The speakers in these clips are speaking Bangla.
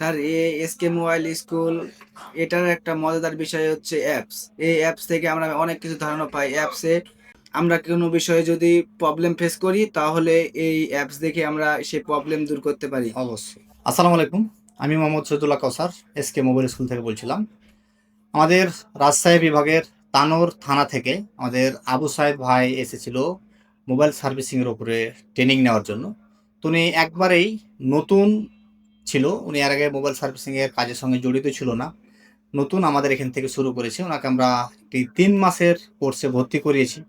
স্যার, এ এসকে মোবাইল স্কুল, এটার একটা মজাদার বিষয় হচ্ছে অ্যাপস এই অ্যাপস থেকে আমরা অনেক কিছু ধারণা পাই। অ্যাপসে আমরা কোনো বিষয়ে যদি প্রবলেম ফেস করি, তাহলে এই অ্যাপস দেখে আমরা সেই প্রবলেম দূর করতে পারি। অবশ্যই। আসসালামু আলাইকুম। আমি Mohammad Saidullah Kausar SK mobile school থেকে বলছিলাম। আমাদের রাজশাহী বিভাগের তানোর থানা থেকে আমাদের আবু সাহেব ভাই এসেছিল মোবাইল সার্ভিসিংয়ের ওপরে ট্রেনিং নেওয়ার জন্য। তো উনি একবারেই নতুন ছিল। উনি এর আগে মোবাইল সার্ভিসিংয়ের কাজের সঙ্গে জড়িত ছিল না। নতুন আমাদের এখান থেকে শুরু করেছে। ওনাকে আমরা একটি তিন মাসের কোর্সে ভর্তি করিয়েছি।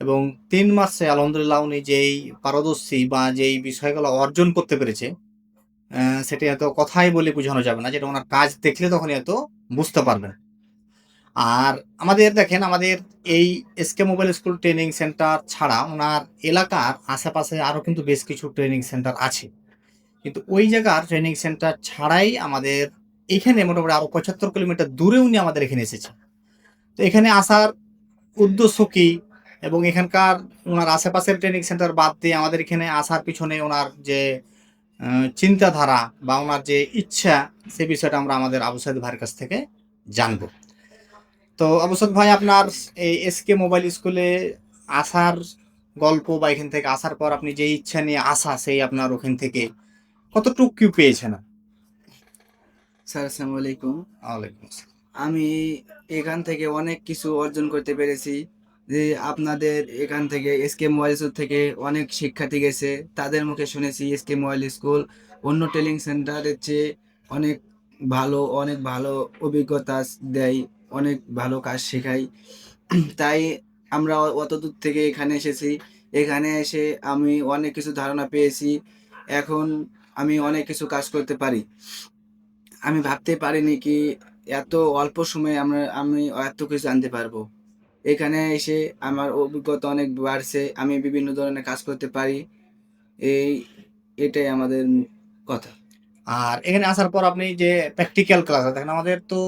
এবং তিন মাসে আলহামদুলিল্লাহ উনি যেই পারদর্শী বা যেই বিষয়গুলো অর্জন করতে পেরেছে সেটা এত কথাই বলে বোঝানো যাবে না। যেটা ওনার কাজ দেখলে তখনই এত বুঝতে পারবেন। আর আমাদের দেখেন, আমাদের এই SK mobile school training center ছাড়া ওনার এলাকার আশেপাশে আরও কিন্তু বেশ কিছু ট্রেনিং সেন্টার আছে। কিন্তু ওই জায়গার ট্রেনিং সেন্টার ছাড়াই আমাদের এখানে মোটামুটি আরও পঁচাত্তর কিলোমিটার দূরে উনি আমাদের এখানে এসেছে তো এখানে আসার উদ্দেশ্য কি? এবং এখানকার ওনার আশেপাশের ট্রেনিং সেন্টার বাদ দিয়ে আমাদের এখানে আসার পিছনে ওনার যে চিন্তাধারা বা ওনার যে ইচ্ছা, সে বিষয়টা আমরা আমাদের আবু সাইদ ভাইয়ের কাছ থেকে জানব। তো আবু ভাই, আপনার এই এসকে মোবাইল স্কুলে আসার গল্প বা এখান থেকে আসার পর আপনি যে ইচ্ছা নিয়ে আসা, সেই আপনার ওখান থেকে কতটুকু কি পেয়েছেন স্যার আসসালামু আলাইকুম ওয়ালাইকুম আসসালাম। আমি এখান থেকে অনেক কিছু অর্জন করতে পেরেছি। যে আপনাদের এখান থেকে এসকে মোবাইল স্কুল থেকে অনেক শিক্ষার্থী গেছে। তাদের মুখে শুনেছি এস এসকে মোবাইল স্কুল। অন্য ট্রেনিং সেন্টারের চেয়ে অনেক ভালো অনেক ভালো অভিজ্ঞতা দেয় অনেক ভালো কাজ শেখায়। তাই আমরা অত দূর থেকে এখানে এসেছি। এখানে এসে আমি অনেক কিছু ধারণা পেয়েছি। এখন আমি অনেক কিছু কাজ করতে পারি। আমি ভাবতে পারিনি কি এত অল্প সময়ে আমরা, আমি এত কিছু জানতে পারব। এখানে এসে আমার অভিজ্ঞতা অনেক বাড়ছে, আমি বিভিন্ন ধরনের কাজ করতে পারি। এই, এটাই আমাদের কথা। আর এখানে আসার পর আপনি যে প্র্যাকটিক্যাল ক্লাস দেখেন আমাদের তো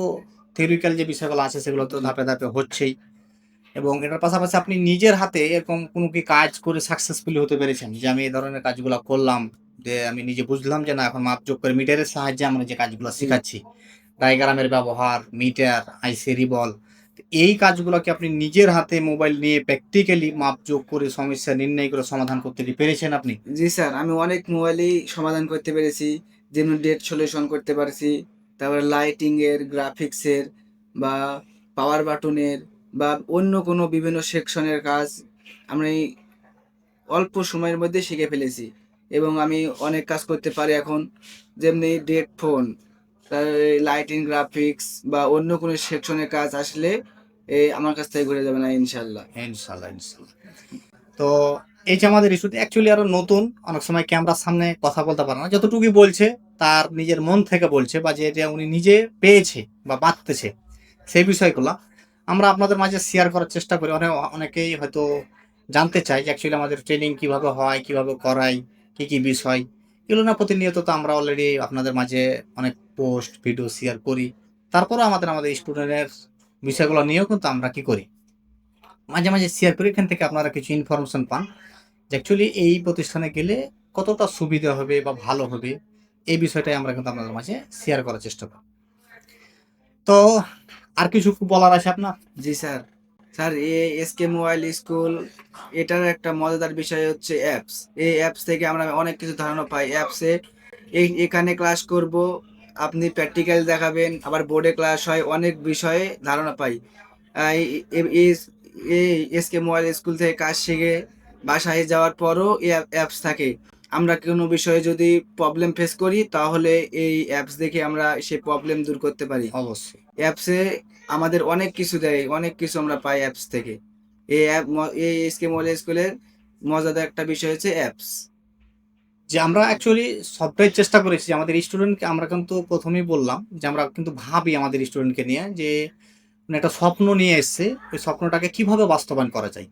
থিওরিক্যাল যে বিষয়গুলো আছে, সেগুলো তো ধাপে ধাপে হচ্ছেই। এবং এটার পাশাপাশি আপনি নিজের হাতে এরকম কোনো কি কাজ করে সাকসেসফুলি হতে পেরেছেন? যে আমি এই ধরনের কাজগুলো করলাম যে আমি নিজে বুঝলাম যে না, এখন মাপযোগ করে মিটারের সাহায্যে আমরা যে কাজগুলো শেখাচ্ছি। ডায়াগ্রামের ব্যবহার, মিটার, আইসি রিবল এই কাজগুলোকে আপনি নিজের হাতে মোবাইল নিয়ে প্র্যাকটিক্যালি মাপযোগ করে সমস্যা নির্ণয় করে সমাধান করতে পেরেছেন আপনি? জি স্যার, আমি অনেক মোবাইলেই সমাধান করতে পেরেছি। যেমন ডেট সলিউশন করতে পারছি, তারপরে লাইটিংয়ের গ্রাফিক্সের বা পাওয়ার বাটনের বা অন্য কোনো বিভিন্ন সেকশনের কাজ আমি অল্প সময়ের মধ্যে শিখে ফেলেছি। এবং আমি অনেক কাজ করতে পারি এখন। যেমনি ডেট ফোন লাইটিং গ্রাফিক্স বা অন্য কোনো সেকশনের কাজ আসলে আমার কাছ থেকে ঘুরে যাবে না, ইনশাল্লাহ। ইনশাল্লাহ ইনশাল্লাহ। তো এই যে আমাদের ইস্যুতে অ্যাকচুয়ালি আরও নতুন, অনেক সময় ক্যামেরার সামনে কথা বলতে পারে না। যতটুকুই বলছে, তার নিজের মন থেকে বলছে বা যেটা উনি নিজে পেয়েছে বা বাঁচতেছে, সেই বিষয়গুলো আমরা আপনাদের মাঝে শেয়ার করার চেষ্টা করি। অনেক, অনেকেই হয়তো জানতে চাই যে অ্যাকচুয়ালি আমাদের ট্রেনিং কীভাবে হয়, কীভাবে করাই কি কি বিষয়, এগুলো না প্রতিনিয়ত তো আমরা অলরেডি আপনাদের মাঝে অনেক পোস্ট ভিডিও শেয়ার করি। তারপরেও আমাদের আমাদের স্টুডেন্টের বিষয়গুলো নিয়েও কিন্তু আমরা কি করি? মাঝে মাঝে শেয়ার করি, এখান থেকে আপনারা কিছু ইনফরমেশন পান যে অ্যাকচুয়ালি এই প্রতিষ্ঠানে গেলে কতটা সুবিধা হবে বা ভালো হবে, এই বিষয়টাই আমরা কিন্তু আপনাদের মাঝে শেয়ার করার চেষ্টা করি তো আর কিছু বলার আছে আপনার? জি স্যার স্যার, এ, এসকে মোবাইল স্কুল, এটার একটা মজাদার বিষয় হচ্ছে অ্যাপস। এই অ্যাপস থেকে আমরা অনেক কিছু ধারণা পাই। অ্যাপসে এখানে ক্লাস করব, আপনি প্র্যাকটিক্যাল দেখাবেন, আবার বোর্ডে ক্লাস হয়, অনেক বিষয়ে ধারণা পাই। এই এসকে মোবাইল স্কুল থেকে কাজ শিখে বাসায় যাওয়ার পরও অ্যাপস থাকে। আমরা কোনো বিষয়ে যদি প্রবলেম ফেস করি তাহলে এই অ্যাপস দেখে আমরা সেই প্রবলেম দূর করতে পারি। অবশ্যই। অ্যাপসে আমাদের অনেক কিছু দেয় অনেক কিছু আমরা পাই অ্যাপস থেকে। এই অ্যাপ এই এসকে মোবাইল স্কুলের মজাদার একটা বিষয় হচ্ছে অ্যাপস যে আমরা অ্যাকচুয়ালি সবটাই চেষ্টা করেছি। আমাদের স্টুডেন্টকে আমরা কিন্তু প্রথমেই বললাম যে আমরা কিন্তু ভাবি আমাদের স্টুডেন্টকে নিয়ে যে একটা স্বপ্ন নিয়ে এসছে। ওই স্বপ্নটাকে কীভাবে বাস্তবায়ন করা যায়?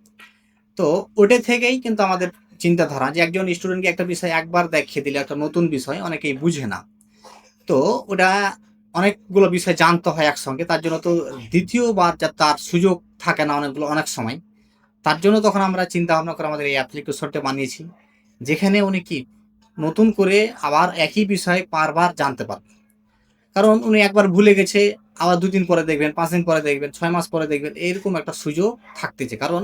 তো ওটা থেকেই কিন্তু আমাদের চিন্তাধারা যে একজন স্টুডেন্টকে একটা বিষয় একবার দেখিয়ে দিলে একটা নতুন বিষয়, অনেকেই বুঝে না। তো ওটা অনেকগুলো বিষয় জানতে হয় একসঙ্গে, তার জন্য তো দ্বিতীয়বার যা তার সুযোগ থাকে না অনেকগুলো, অনেক সময়। তার জন্য তখন আমরা চিন্তা ভাবনা করে আমাদের এই অ্যাপ্লিকেশনটা বানিয়েছি, যেখানে উনি কি নতুন করে আবার একই বিষয় বারবার জানতে পারবে। কারণ উনি একবার ভুলে গেছে, আবার দুদিন পরে দেখবেন, পাঁচ দিন পরে দেখবেন, ছয় মাস পরে দেখবেন, এরকম একটা সুযোগ থাকতেছে। কারণ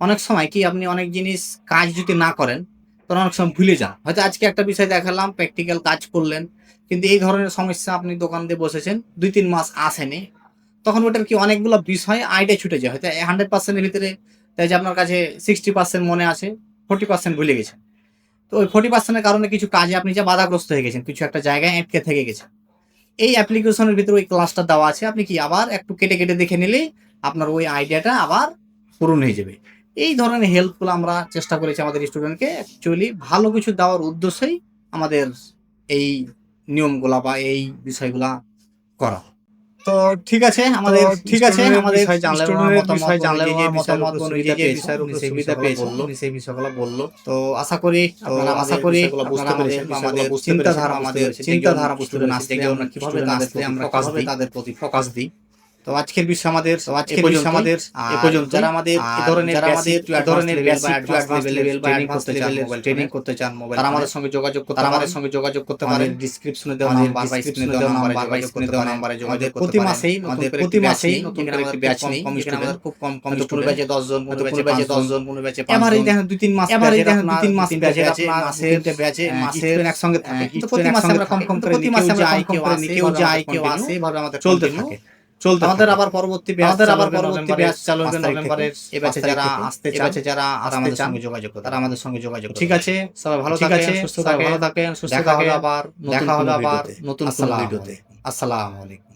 অনেক সময় কি আপনি অনেক জিনিস কাজ যদি না করেন, তখন অনেক সময় ভুলে যান। হয়তো আজকে একটা বিষয় দেখালাম প্র্যাকটিক্যাল কাজ করলেন, কিন্তু এই ধরনের সমস্যা আপনি দোকান দিয়ে বসেছেন দুই তিন মাস আসেনি, তখন ওটার কি অনেকগুলো বিষয় আইডিয়া ছুটে যায়। হয়তো হান্ড্রেড পার্সেন্টের ভিতরে, তাই যে আপনার কাছে সিক্সটি পার্সেন্ট মনে আছে ফোর্টি পার্সেন্ট ভুলে গেছেন তো ওই ফোর্টি পার্সেন্টের কারণে কিছু কাজে আপনি যে বাধাগ্রস্ত হয়ে গেছেন, কিছু একটা জায়গায় আটকে থেকে গেছেন। এই অ্যাপ্লিকেশনের ভিতরে ওই ক্লাসটা দেওয়া আছে, আপনি কি আবার একটু কেটে কেটে দেখে নিলেই আপনার ওই আইডিয়াটা আবার পূরণ হয়ে যাবে। এই ধরনের হেল্পগুলো আমরা চেষ্টা করেছি আমাদের স্টুডেন্টকে অ্যাকচুয়ালি ভালো কিছু দেওয়ার উদ্দেশ্যেই আমাদের এই নিয়মগুলা বা এই বিষয়গুলা করা। তো ঠিক আছে আমাদের ঠিক আছে আমাদের সুবিধা বলল। সেই বিষয়গুলো বলল তো আশা করি আশা করি আমাদের চিন্তাধারা আমাদের চিন্তাধারা বুঝতে আমরা আমরা কীভাবে আমরা কীভাবে তাদের প্রতি ফোকাস দিই। তো আজকের বিষয় আমাদের তো আজকের। বিষয় আমাদের এ পর্যন্ত যারা আমাদের এই ধরনের যারা আমাদের ধরনের advanced বেসিক level টু বা অ্যাডভান্স লেভেল বা অ্যাডভান্স করতে লেভেলের ট্রেনিং করতে চান মোবাইল তারা আমাদের আমাদের সঙ্গে যোগাযোগ করতে আমাদের সঙ্গে যোগাযোগ করতে পারেন ডিসক্রিপশনে দেওয়া নাম্বার বা স্ক্রিনে দেওয়া নাম্বার বা স্ক্রিনে দেওয়া নাম্বারে যোগাযোগ যোগাযোগ প্রতি করতে মাসেই আমাদের প্রতি প্রতি মাসেই নতুন করে একটি ব্যাচ নেই কম যেখানে student, আমাদের খুব কম কম কোনো স্টুডেন্ট ব্যাচে দশজন কোনো হয়তো ব্যাচে কোনো ব্যাচে পাঁচজন দশজন কোনো ব্যাচে এবার পাঁচজন। এই দেখেন দুই তিন মাস এবার দেখেন দুই তিন মাস ব্যাচে আপনার মাসের তিনটে ব্যাচে student একসঙ্গে থাকে প্রতি প্রতি মাসে মাসে আমরা কম কম করে প্রতি মাসে আমরা কম কম করে কেউ যায় কেউ আসে এভাবে আমাদের চলতে থাকে চলতে আমাদের আবার পরবর্তী আমাদের আবার পরবর্তী ব্যাচ চালু হবে নভেম্বরের ব্যাচে যারা আসতে ব্যাচে যারা আসতে আমাদের চান, সঙ্গে যোগাযোগ তারা আমাদের সঙ্গে যোগাযোগ ঠিক আছে সবাই ভালো থাকেন সুস্থ থাকেন ভালো থাকেন, সুস্থ থাকেন। আবার দেখা হবে আবার নতুন কোনো ভিডিওতে। আসসালামু আলাইকুম।